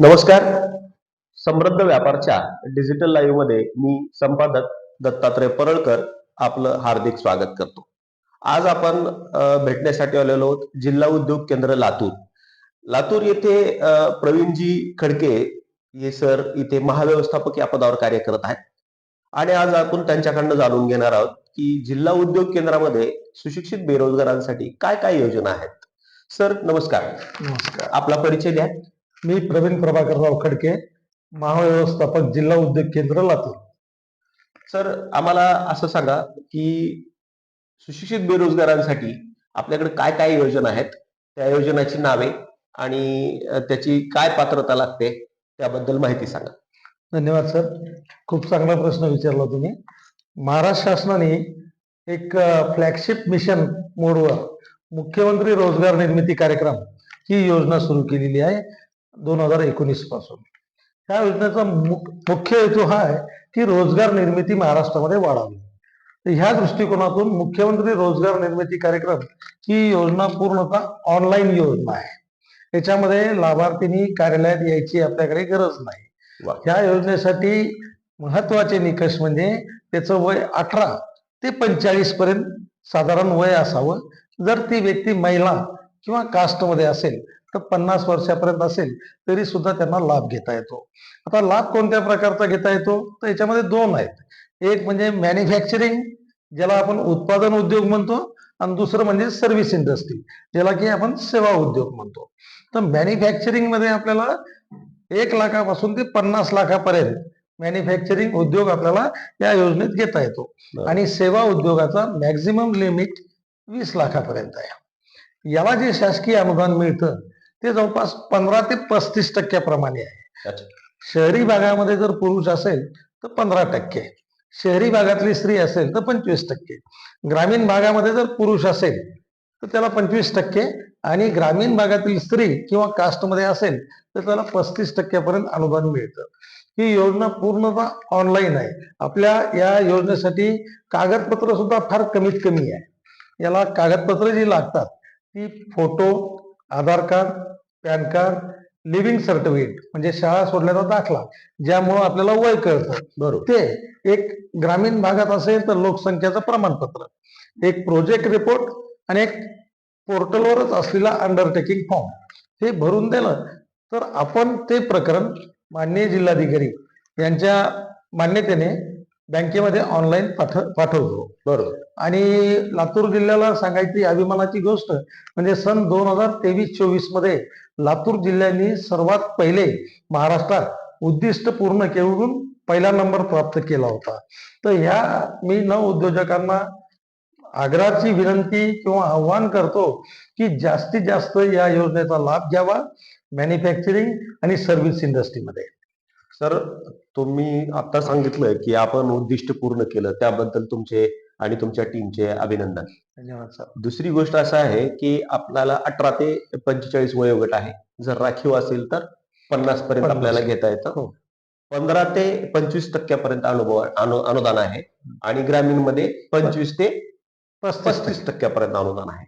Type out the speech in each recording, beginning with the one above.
नमस्कार. समृद्ध व्यापारच्या डिजिटल लाईव्हमध्ये मी संपादक दत्तात्रय परळकर आपलं हार्दिक स्वागत करतो. आज आपण भेटण्यासाठी आलेलो आहोत जिल्हा उद्योग केंद्र लातूर. लातूर येथे प्रवीणजी खडके हे सर इथे महाव्यवस्थापक या पदावर कार्य करत आहेत. आणि आज आपण त्यांच्याकडनं जाणून घेणार आहोत की जिल्हा उद्योग केंद्रामध्ये सुशिक्षित बेरोजगारांसाठी काय काय योजना आहेत. सर नमस्कार. नमस्कार. आपला परिचय द्या. मी प्रवीण प्रभाकरराव खडके महाव्यवस्थापक जिल्हा उद्योग केंद्र लातूर. सर आम्हाला असं सांगा की सुशिक्षित बेरोजगारांसाठी आपल्याकडे काय काय योजना आहेत? त्या योजनाची नावे आणि त्याची काय पात्रता लागते? त्याबद्दल माहिती सांगा. धन्यवाद सर. खूप चांगला प्रश्न विचारला तुम्ही. महाराष्ट्र शासनाने एक फ्लॅगशिप मिशन मोडवर मुख्यमंत्री रोजगार निर्मिती कार्यक्रम ही योजना सुरू केलेली आहे. दोन हजार एकोणीसपासून. ह्या योजनेचा मुख- मुख्य हेतू हा आहे की रोजगार निर्मिती महाराष्ट्रामध्ये वाढावी. तर ह्या दृष्टिकोनातून मुख्यमंत्री रोजगार निर्मिती कार्यक्रम ही योजना पूर्णतः ऑनलाईन योजना आहे. याच्यामध्ये लाभार्थींनी कार्यालयात यायची आपल्याकडे गरज नाही. ह्या योजनेसाठी महत्त्वाचे निकष म्हणजे त्याचं वय अठरा ते पंचेचाळीस पर्यंत साधारण वय असावं. जर ती व्यक्ती महिला किंवा कास्टमध्ये असेल तर पन्नास वर्षापर्यंत असेल तरी सुद्धा त्यांना लाभ घेता येतो. आता लाभ कोणत्या प्रकारचा घेता येतो? तर याच्यामध्ये दोन आहेत. एक म्हणजे मॅन्युफॅक्चरिंग ज्याला आपण उत्पादन उद्योग म्हणतो आणि दुसरं म्हणजे सर्व्हिस इंडस्ट्री ज्याला की आपण सेवा उद्योग म्हणतो. तर मॅन्युफॅक्चरिंगमध्ये आपल्याला एक लाखापासून ते पन्नास लाखापर्यंत मॅन्युफॅक्चरिंग उद्योग आपल्याला या योजनेत घेता येतो. आणि सेवा उद्योगाचा मॅक्झिमम लिमिट वीस लाखापर्यंत आहे. याला जे शासकीय अनुदान मिळतं ते जवळपास पंधरा ते पस्तीस टक्क्याप्रमाणे आहे. शहरी भागामध्ये जर पुरुष असेल तर पंधरा टक्के. शहरी भागातली स्त्री असेल तर पंचवीस टक्के. ग्रामीण भागामध्ये जर पुरुष असेल तर त्याला पंचवीस टक्के. आणि ग्रामीण भागातील स्त्री किंवा कास्टमध्ये असेल तर त्याला पस्तीस टक्क्यापर्यंत अनुदान मिळतं. ही योजना पूर्णतः ऑनलाईन आहे. आपल्या या योजनेसाठी कागदपत्र सुद्धा फार कमीत कमी आहे. याला कागदपत्र जी लागतात ती photo Aadhaar card PAN card leaving certificate म्हणजे शाळा सोडल्याचा दाखला ज्यामुळं आपल्याला वय कळतं. बरोबर. ते एक ग्रामीण भागात असेल तर लोकसंख्येचं प्रमाणपत्र एक प्रोजेक्ट रिपोर्ट आणि एक पोर्टलवरच असलेला अंडरटेकिंग फॉर्म हे भरून दिलं तर आपण ते प्रकरण माननीय जिल्हाधिकारी यांच्या मान्यतेने बँकेमध्ये ऑनलाईन पाठव पाठवतो. बरोबर. आणि लातूर जिल्ह्याला सांगायची अभिमानाची गोष्ट म्हणजे सन दोन हजार तेवीस चोवीसमध्ये लातूर जिल्ह्यांनी सर्वात पहिले महाराष्ट्रात उद्दिष्ट पूर्ण करून पहिला नंबर प्राप्त केला होता. तर ह्या मी नव उद्योजकांना आग्रहाची विनंती किंवा आव्हान करतो की जास्तीत जास्त या योजनेचा लाभ घ्यावा मॅन्युफॅक्चरिंग आणि सर्व्हिस इंडस्ट्रीमध्ये सर तुम्ही आता सांगितलं की आपण उद्दिष्ट पूर्ण केलं त्याबद्दल तुमचे आणि तुमच्या टीमचे अभिनंदन. धन्यवाद सर. दुसरी गोष्ट असं आहे की आपल्याला अठरा ते पंचेचाळीस वयोगट आहे. जर राखीव असेल तर पन्नास पर्यंत. आपल्याला घेता येतं. हो. पंधरा ते पंचवीस टक्क्यापर्यंत अनुभव अनु- अनुदान आहे. आणि ग्रामीणमध्ये पंचवीस ते पस्तीस टक्क्यापर्यंत अनुदान आहे.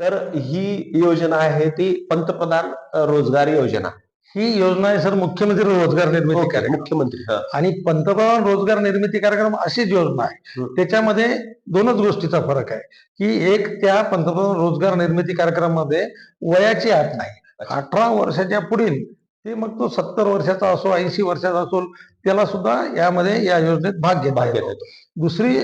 तर ही योजना आहे ती पंतप्रधान रोजगार योजना. ही योजना आहे सर मुख्यमंत्री रोजगार निर्मिती कार्यक्रम मुख्यमंत्री. आणि पंतप्रधान रोजगार निर्मिती कार्यक्रम अशीच योजना आहे. त्याच्यामध्ये दोनच गोष्टीचा फरक आहे की एक त्या पंतप्रधान रोजगार निर्मिती कार्यक्रमामध्ये वयाची अट नाही. अठरा वर्षाच्या पुढील ते मग तो सत्तर वर्षाचा असो ऐंशी वर्षाचा असो त्याला सुद्धा यामध्ये या योजनेत भाग घेता येतो. दुसरी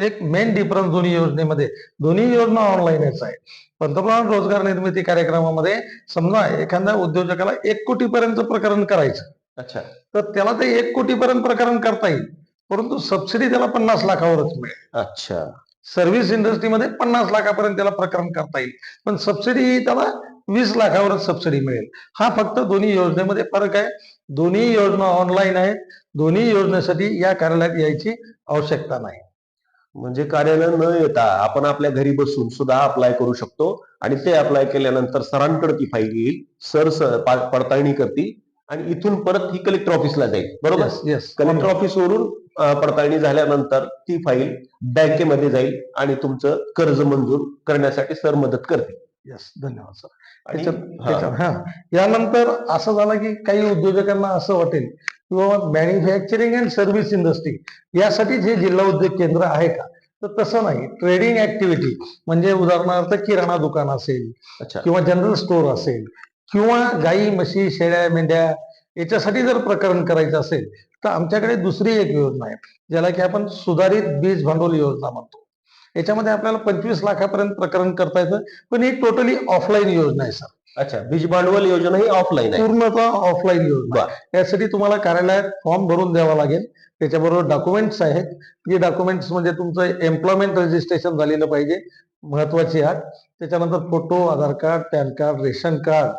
एक मेन डिफरन्स दोन्ही योजनेमध्ये. दोन्ही योजना ऑनलाईनच आहे. पंतप्रधान रोजगार निर्मिती कार्यक्रमामध्ये समजा एखाद्या उद्योजकाला एक कोटी पर्यंत प्रकरण करायचं. अच्छा. तर त्याला ते एक कोटी पर्यंत प्रकरण करता येईल. परंतु सबसिडी त्याला पन्नास लाखावरच मिळेल. अच्छा. सर्व्हिस इंडस्ट्रीमध्ये पन्नास लाखापर्यंत त्याला प्रकरण करता येईल. पण सबसिडी त्याला वीस लाखावरच सबसिडी मिळेल. हा फक्त दोन्ही योजनेमध्ये फरक आहे. दोन्ही योजना ऑनलाईन आहेत. दोन्ही योजनेसाठी या कार्यालयात यायची आवश्यकता नाही. म्हणजे कार्यालय न येता आपण आपल्या घरी बसून सुद्धा अप्लाय करू शकतो. आणि ते अप्लाय केल्यानंतर सरांकडे ती फाईल येईल. सर पडताळणी करतील. आणि इथून परत ही कलेक्टर ऑफिसला जाईल. बरोबर? येस येस कलेक्टर ऑफिस वरून अ, पडताळणी झाल्यानंतर ती फाईल बँकेमध्ये जाईल आणि तुमचं कर्ज मंजूर करण्यासाठी सर मदत करतील. यस धन्यवाद सर आणि त्याच्यात- यानंतर असं झालं की काही उद्योजकांना असं वाटेल की बाबा मॅन्युफॅक्चरिंग अँड सर्व्हिस इंडस्ट्री यासाठी जे जिल्हा उद्योग केंद्र आहे का तर तसं नाही. ट्रेडिंग ऍक्टिव्हिटी म्हणजे उदाहरणार्थ किराणा दुकान असेल किंवा जनरल स्टोअर असेल किंवा गाई म्हशी शेळ्या मेंढ्या याच्यासाठी जर प्रकरण करायचं असेल तर आमच्याकडे दुसरी एक योजना आहे ज्याला की आपण सुधारित बीज भांडवल योजना म्हणतो. याच्यामध्ये आपल्याला पंचवीस लाखापर्यंत प्रकरण करता येतं पण ही टोटली ऑफलाईन योजना आहे सर. अच्छा बीज भांडवल योजना ही ऑफलाईन आहे. पूर्णतः ऑफलाईन योजना. यासाठी तुम्हाला कार्यालयात फॉर्म भरून द्यावा लागेल. त्याच्याबरोबर डॉक्युमेंट्स आहेत. जे डॉक्युमेंट्स म्हणजे तुमचं एम्प्लॉयमेंट रजिस्ट्रेशन झालेलं पाहिजे. महत्वाची आठ त्याच्यानंतर photo Aadhaar card PAN card ration card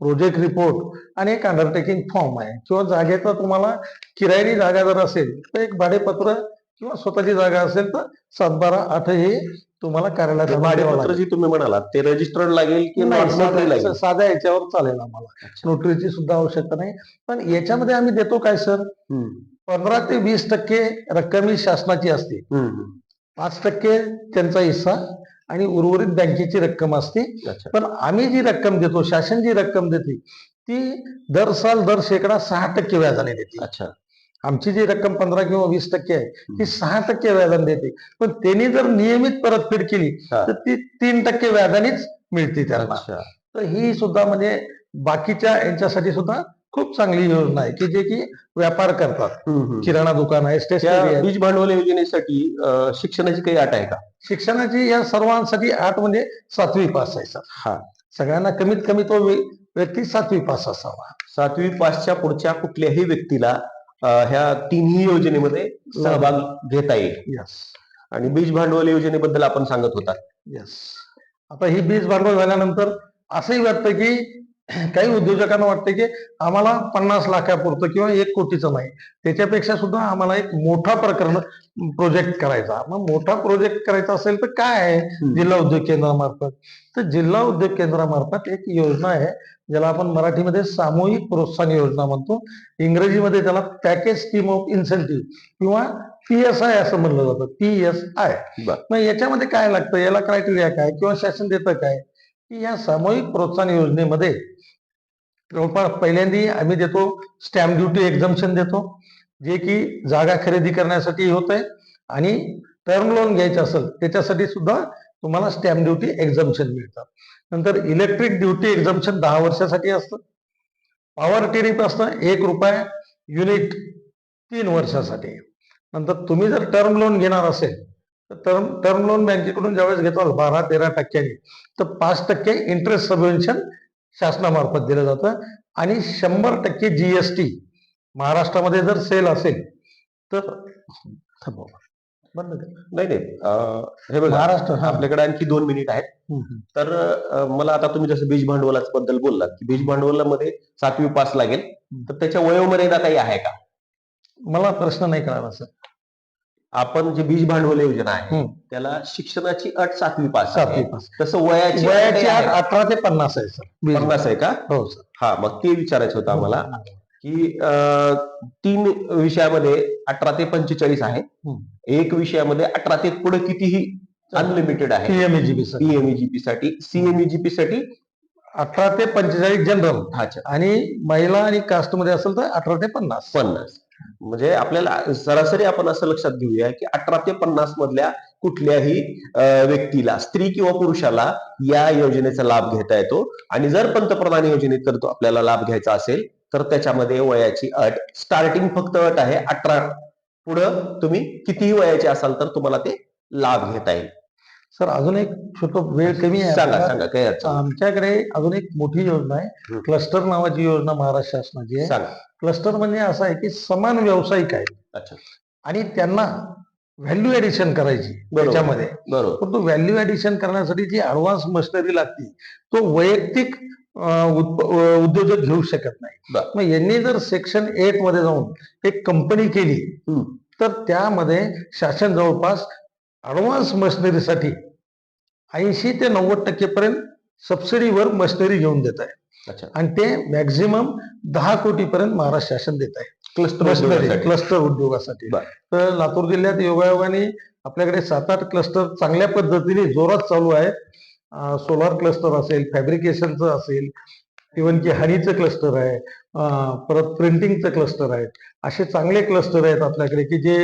project report आणि एक अंडरटेकिंग फॉर्म आहे. किंवा जागेचा तुम्हाला किरायनी जागा जर असेल तर एक भाडेपत्र किंवा स्वतःची जागा असेल तर सात बारा आठ हे तुम्हाला कार्यालयात भाडेपत्र. जे तुम्ही म्हणालात ते रजिस्टर्ड लागेल की साध्या लागेल? साध्या याच्यावर चालेल आम्हाला. नोटरीची सुद्धा आवश्यकता नाही. पण याच्यामध्ये आम्ही देतो काय सर? पंधरा ते वीस टक्के रक्कम ही शासनाची असते. पाच टक्के त्यांचा हिस्सा आणि उर्वरित बँकेची रक्कम असते. पण आम्ही जी रक्कम देतो शासन जी रक्कम देते ती दर साल दर शेकडा सहा टक्के व्याजाने देते. अच्छा. आमची जी रक्कम पंधरा किंवा वीस टक्के आहे ती सहा टक्के व्याजाने देते. पण त्यांनी जर नियमित परतफेड केली. तर ती तीन टक्के व्याजानेच मिळते त्यांना. तर ही सुद्धा म्हणजे बाकीच्या यांच्यासाठी सुद्धा खूप चांगली योजना आहे की जे की व्यापार करतात. किराणा दुकान आहे स्टेशनरी बीज भांडवल योजनेसाठी शिक्षणाची काही अट आहे का? शिक्षणाची या सर्वांसाठी आठ म्हणजे सातवी पास आहे सर. हा. सगळ्यांना कमीत कमी तो व्य- व्यक्ती सातवी पास असावा. सातवी पासच्या पुढच्या कुठल्याही व्यक्तीला ह्या तिन्ही योजनेमध्ये सहभाग घेता येईल. यस आणि बीज भांडवल योजनेबद्दल आपण सांगत होता. यस आता ही बीज भांडवल झाल्यानंतर असंही वाटतं की काही उद्योजकांना वाटतं की आम्हाला पन्नास लाखापुरतं किंवा एक कोटीचं नाही. त्याच्यापेक्षा सुद्धा आम्हाला एक मोठा प्रकरण प्रोजेक्ट करायचा. मग मोठा प्रोजेक्ट करायचा असेल तर काय? आहे जिल्हा उद्योग केंद्रामार्फत. तर जिल्हा उद्योग केंद्रामार्फत एक योजना आहे ज्याला आपण मराठीमध्ये सामूहिक प्रोत्साहन योजना म्हणतो. इंग्रजीमध्ये त्याला पॅकेज स्कीम ऑफ इन्सेंटिव्ह किंवा पी एस आय असं म्हणलं जातं. P S I. मग याच्यामध्ये काय लागतं? याला क्रायटेरिया काय? किंवा शासन देतं काय? की या सामूहिक प्रोत्साहन योजनेमध्ये जवळपास पहिल्यांदा आम्ही देतो स्टॅम्प ड्युटी एक्झम्पशन देतो जे की जागा खरेदी करण्यासाठी होत आहे आणि टर्म लोन घ्यायचं असेल त्याच्यासाठी सुद्धा तुम्हाला स्टॅम्प ड्युटी एक्झम्पशन मिळतं. नंतर इलेक्ट्रिक ड्युटी एक्झम्पशन दहा वर्षासाठी असतं पॉवर टेरिफ असतं एक रुपये युनिट तीन वर्षासाठी. नंतर तुम्ही जर टर्म लोन घेणार असेल टर्म टर्म लोन बँकेकडून ज्यावेळेस घेतो बारा तेरा टक्क्यांनी. तर पाच टक्के इंटरेस्ट सबवेन्शन शासनामार्फत दिलं जातं. आणि शंभर टक्के जीएसटी महाराष्ट्रामध्ये जर सेल असेल तर. नाही नाही. हे बघा महाराष्ट्र हा. आपल्याकडे आणखी दोन मिनिट आहेत. तर मला आता तुम्ही जसं बीज भांडवलाच बद्दल बोललात की बीज भांडवलामध्ये सातवी पास लागेल. तर त्याच्या वयोमर्यादा काही आहे का? मला प्रश्न नाही कळाला सर आपण जे बीज भांडवल योजना आहे. त्याला शिक्षणाची अट सातवी पास सातवी आहे पास. तसं वयाची वयाची का? अठरा ते पन्नास आहे सर. पन्नास आहे का? हो सर. हा मग ते विचारायचं होतं आम्हाला की अं, तीन विषयामध्ये अठरा ते पंचेचाळीस आहे. एक विषयामध्ये अठरा ते पुढे कितीही अनलिमिटेड आहे. पीएमएजीबी सर पीएमईजीपी साठी. सीएमईजीपी साठी. अठरा ते पंचेचाळीस जनरल अच्छा. आणि महिला आणि कास्टमध्ये असेल तर अठरा ते पन्नास. पन्नास. म्हणजे आपल्याला सरासरी आपण असं लक्षात घेऊया की अठरा ते पन्नास मधल्या कुठल्याही व्यक्तीला स्त्री किंवा पुरुषाला या योजनेचा लाभ घेता येतो. आणि जर पंतप्रधान योजनेत जर तो आपल्याला लाभ घ्यायचा असेल तर त्याच्यामध्ये वयाची अट स्टार्टिंग फक्त अट आहे अठरा. पुढं तुम्ही कितीही वयाचे असाल तर तुम्हाला ते लाभ घेता येईल. सर अजून एक छोटं वेळ कमी आहे. आमच्याकडे अजून एक मोठी योजना आहे. क्लस्टर नावाची योजना महाराष्ट्र शासनाची आहे क्लस्टर म्हणजे असं आहे की समान व्यावसायिक अच्छा आणि त्यांना व्हॅल्यू ऍडिशन करायची. त्याच्यामध्ये बरोबर पण तो व्हॅल्यू ऍडिशन करण्यासाठी जी ऍडव्हान्स मशिनरी लागते तो वैयक्तिक उद्योजक घेऊ शकत नाही. मग यांनी जर सेक्शन एटमध्ये जाऊन एक कंपनी केली. तर त्यामध्ये शासन जवळपास ऍडव्हान्स मशिनरीसाठी ऐंशी ते नव्वद टक्केपर्यंत सबसिडीवर मशिनरी घेऊन देत आहे. आणि ते मॅक्झिमम दहा कोटीपर्यंत महाराष्ट्र शासन देत आहे. क्लस्टर मशिनरी क्लस्टर उद्योगासाठी. तर लातूर जिल्ह्यात योगायोगाने आपल्याकडे सात आठ क्लस्टर चांगल्या पद्धतीने जोरात चालू आहेत. सोलार क्लस्टर असेल फॅब्रिकेशनचं असेल इव्हन की हनीचं क्लस्टर आहे परत प्रिंटिंगचं क्लस्टर आहे असे चांगले क्लस्टर आहेत आपल्याकडे की जे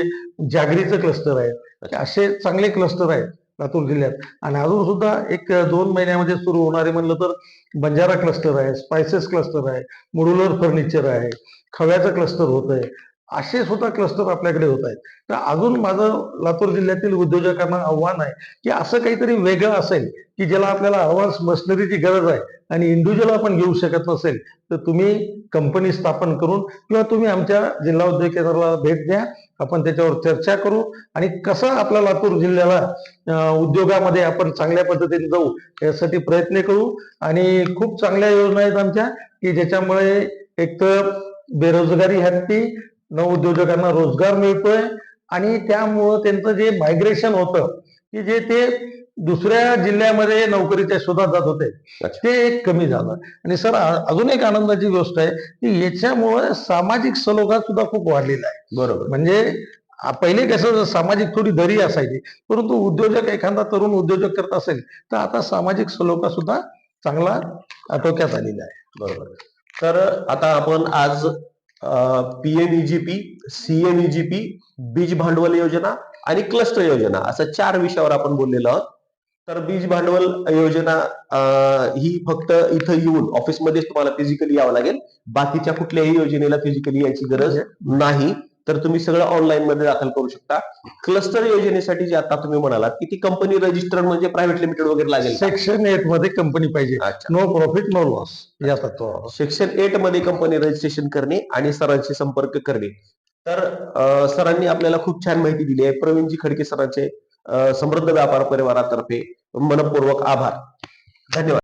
जागरीचं क्लस्टर आहे असे चांगले क्लस्टर आहेत लातूर जिल्ह्यात. आणि अजून सुद्धा एक दोन महिन्यामध्ये सुरू होणारे म्हणलं तर बंजारा क्लस्टर आहे स्पायसेस क्लस्टर आहे मोड्युलर फर्निचर आहे खव्याचं क्लस्टर होत आहे असे सुद्धा क्लस्टर आपल्याकडे होत आहेत. तर अजून माझं लातूर जिल्ह्यातील उद्योजकांना आव्हान आहे की असं काहीतरी वेगळं असेल की ज्याला आपल्याला अव्हान्स मशिनरीची गरज आहे आणि इंडिव्हिज्युअल आपण घेऊ शकत नसेल तर तुम्ही कंपनी स्थापन करून किंवा तुम्ही आमच्या जिल्हा उद्योग केंद्राला भेट द्या. आपण त्याच्यावर चर्चा करू आणि कसं आपल्या लातूर जिल्ह्याला उद्योगामध्ये आपण चांगल्या पद्धतीने जाऊ यासाठी प्रयत्न करू. आणि खूप चांगल्या योजना आहेत आमच्या की ज्याच्यामुळे एक तर बेरोजगारी हटती नवउद्योजकांना रोजगार मिळतोय आणि त्यामुळं त्यांचं जे मायग्रेशन होतं की जे ते दुसऱ्या जिल्ह्यामध्ये नोकरीच्या शोधात जात होते. ते एक कमी झालं. आणि सर अजून एक आनंदाची गोष्ट आहे की याच्यामुळे सामाजिक सलोखा सुद्धा खूप वाढलेला आहे. बरोबर. म्हणजे पहिले कसं सामाजिक थोडी दरी असायची परंतु उद्योजक एखादा तरुण उद्योजक करत असेल तर आता सामाजिक सलोखा सुद्धा चांगला आटोक्यात आलेला आहे. बरोबर. तर आता आपण आज पीएमईजीपी सीएमईजीपी बीज भांडवल योजना आणि क्लस्टर योजना असं चार विषयावर आपण बोललेलो आहोत. तर बीज भांडवल योजना ही फक्त इथं येऊन ऑफिसमध्येच तुम्हाला फिजिकली यावं लागेल. बाकीच्या कुठल्याही योजनेला फिजिकली यायची गरज नाही. तर तुम्ही सगळं ऑनलाईन मध्ये दाखल करू शकता. क्लस्टर योजनेसाठी जे आता तुम्ही म्हणालात की ती कंपनी रजिस्टर्ड म्हणजे प्रायव्हेट लिमिटेड वगैरे लागेल? सेक्शन एटमध्ये कंपनी पाहिजे. नो प्रॉफिट नो लॉस या तत्वावर. सेक्शन एटमध्ये कंपनी रजिस्ट्रेशन करणे आणि सरांशी संपर्क करणे. तर सरांनी आपल्याला खूप छान माहिती दिली आहे. प्रवीणजी खडके सरांचे समृद्ध व्यापार परिवारातर्फे मनपूर्वक आभार. धन्यवाद.